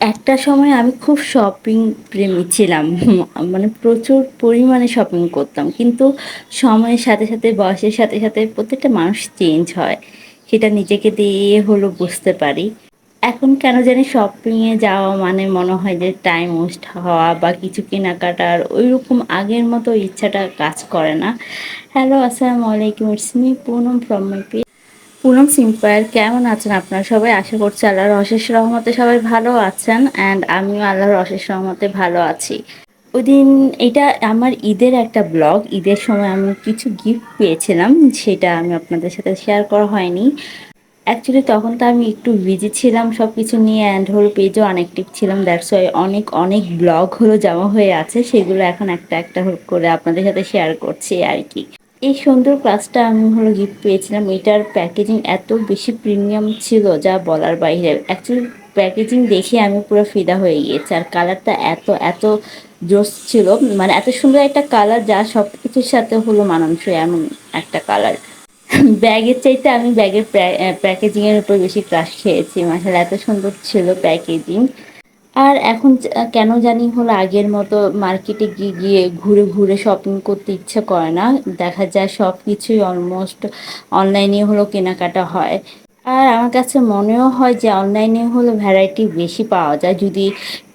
একটা সময় আমি খুব শপিং প্রেমী ছিলাম। মানে প্রচুর পরিমাণে শপিং করতাম। কিন্তু সময়ের সাথে সাথে, বয়সের সাথে সাথে প্রত্যেকটা মানুষ চেঞ্জ হয়। সেটা নিজেকে দিয়ে হলো বুঝতে পারি। এখন কেন জানি শপিংয়ে যাওয়া মানে মনে হয় যে টাইম ওয়েস্ট হওয়া বা কিছু কেনাকাটার ওই রকম আগের মতো ইচ্ছাটা কাজ করে না। হ্যালো আসসালামু আলাইকুম it's me Poonam from my Poonam সিম্পায়ার, কেমন আছেন আপনারা সবাই? আশা করছি আল্লাহর অশেষ রহমতে সবাই ভালো আছেন অ্যান্ড আমিও আল্লাহর অশেষ রহমতে ভালো আছি। ওই দিন এটা আমার ঈদের একটা ব্লগ, ঈদের সময় আমি কিছু গিফট পেয়েছিলাম, সেটা আমি আপনাদের সাথে শেয়ার করা হয়নি। অ্যাকচুয়ালি তখন তো আমি একটু বিজি ছিলাম সব কিছু নিয়ে অ্যান্ড হলো পেজও অনেকটিভ ছিলাম দ্যাটস ওয়াই অনেক অনেক ব্লগ হলো জমা হয়ে আছে, সেগুলো এখন একটা একটা করে আপনাদের সাথে শেয়ার করছি আর কি। এই সুন্দর ক্লাসটা আমি হলো গিফট পেয়েছিলাম। এটার প্যাকেজিং এত বেশি প্রিমিয়াম ছিল যা বলার বাইরে। অ্যাকচুয়ালি প্যাকেজিং দেখে আমি পুরো ফিদা হয়ে গিয়েছি। আর কালারটা এত এত জোস ছিল। মানে এত সুন্দর একটা কালার যা সব কিছুর সাথে হলো মানানসই এমন একটা কালার ব্যাগের চাইতে আমি ব্যাগের প্যাকেজিংয়ের উপর বেশি ক্রাশ খেয়েছি। মাসাল এত সুন্দর ছিল প্যাকেজিং আর এখন কেন জানি হলো আগের মতো মার্কেটে গিয়ে গিয়ে ঘুরে ঘুরে শপিং করতে ইচ্ছে করে না। দেখা যায় সব কিছুই অলমোস্ট অনলাইনে হলো কেনাকাটা হয়। আর আমার কাছে মনেও হয় যে অনলাইনে হলো ভ্যারাইটি বেশি পাওয়া যায়। যদি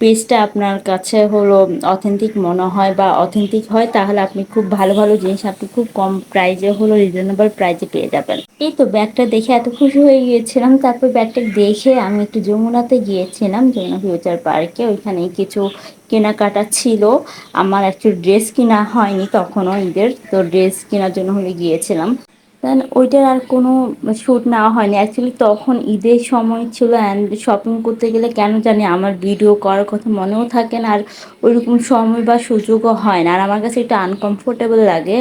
পেজটা আপনার কাছে হলো অথেন্টিক মনে হয় বা অথেন্টিক হয়, তাহলে আপনি খুব ভালো ভালো জিনিস, আপনি খুব কম প্রাইজে হলো রিজনেবল প্রাইজে পেয়ে যাবেন। এই তো ব্যাগটা দেখে এত খুশি হয়ে গিয়েছিলাম। তারপর ব্যাগটা দেখে আমি একটু যমুনাতে গিয়েছিলাম, যমুনা ফিউচার পার্কে ওইখানে কিছু কেনাকাটা ছিল। আমার একটু ড্রেস কেনা হয়নি তখনও ঈদের। তো ড্রেস কেনার জন্য হলে গিয়েছিলাম। দেন ওইটার আর কোনো শ্যুট নেওয়া হয়নি। অ্যাকচুয়ালি তখন ঈদের সময় ছিল অ্যান্ড শপিং করতে গেলে কেন জানি আমার ভিডিও করার কথা মনেও থাকে না। আর ওইরকম সময় বা সুযোগও হয় না। আর আমার কাছে একটু আনকমফোর্টেবল লাগে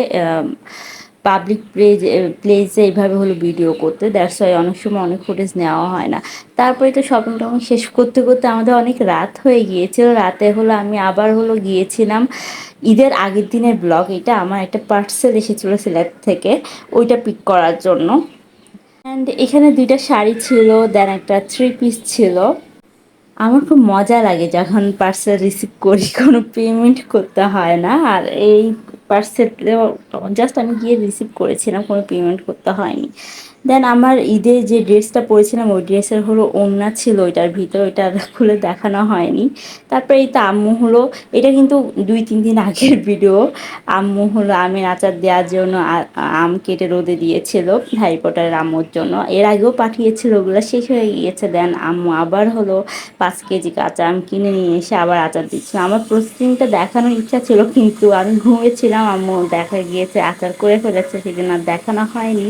পাবলিক প্লেজ প্লেসে এইভাবে হলো ভিডিও করতে। দ্যাটস ওয়াই অনেক সময় অনেক ফুটেজ নেওয়া হয় না। তারপরে তো শপিং টপিং শেষ করতে করতে আমাদের অনেক রাত হয়ে গিয়েছিল। রাতে হলো আমি আবার হলো গিয়েছিলাম ঈদের আগের দিনের ব্লগ এটা আমার একটা পার্সেল এসেছিল সিলেট থেকে, ওইটা পিক করার জন্য। অ্যান্ড এখানে দুইটা শাড়ি ছিল দেন একটা থ্রি পিস ছিল। আমার খুব মজা লাগে যখন পার্সেল রিসিভ করি, কোনো পেমেন্ট করতে হয় না। আর এই পার্সেল জাস্ট আমি গিয়ে রিসিভ করেছিলাম কোনো পেমেন্ট করতে হয়নি। দেন আমার ঈদে যে ড্রেসটা পরেছিলাম, ওই ড্রেসের হলো ওড়না ছিল ওইটার ভিতর, ওইটা খুলে দেখানো হয়নি। তারপরে এই তো আম্মু হলো, এটা কিন্তু দুই, তিন দিন আগের ভিডিও আম্মু হলো আমের আচার দেওয়ার জন্য আম কেটে রোদে দিয়েছিল পটারের আম্মুর জন্য। এর আগেও পাঠিয়েছিল, ওগুলো শেষ হয়ে গিয়েছে। দেন আম্মু আবার হলো পাঁচ কেজি কাঁচা আম কিনে নিয়ে এসে আবার আচার দিচ্ছিল। আমার প্রতিদিনটা দেখানোর ইচ্ছা ছিল, কিন্তু আমি ঘুমিয়েছিলাম, আম্মু দেখা গিয়েছে, আচার করে ফেলেছে, সেদিন আর দেখানো হয়নি।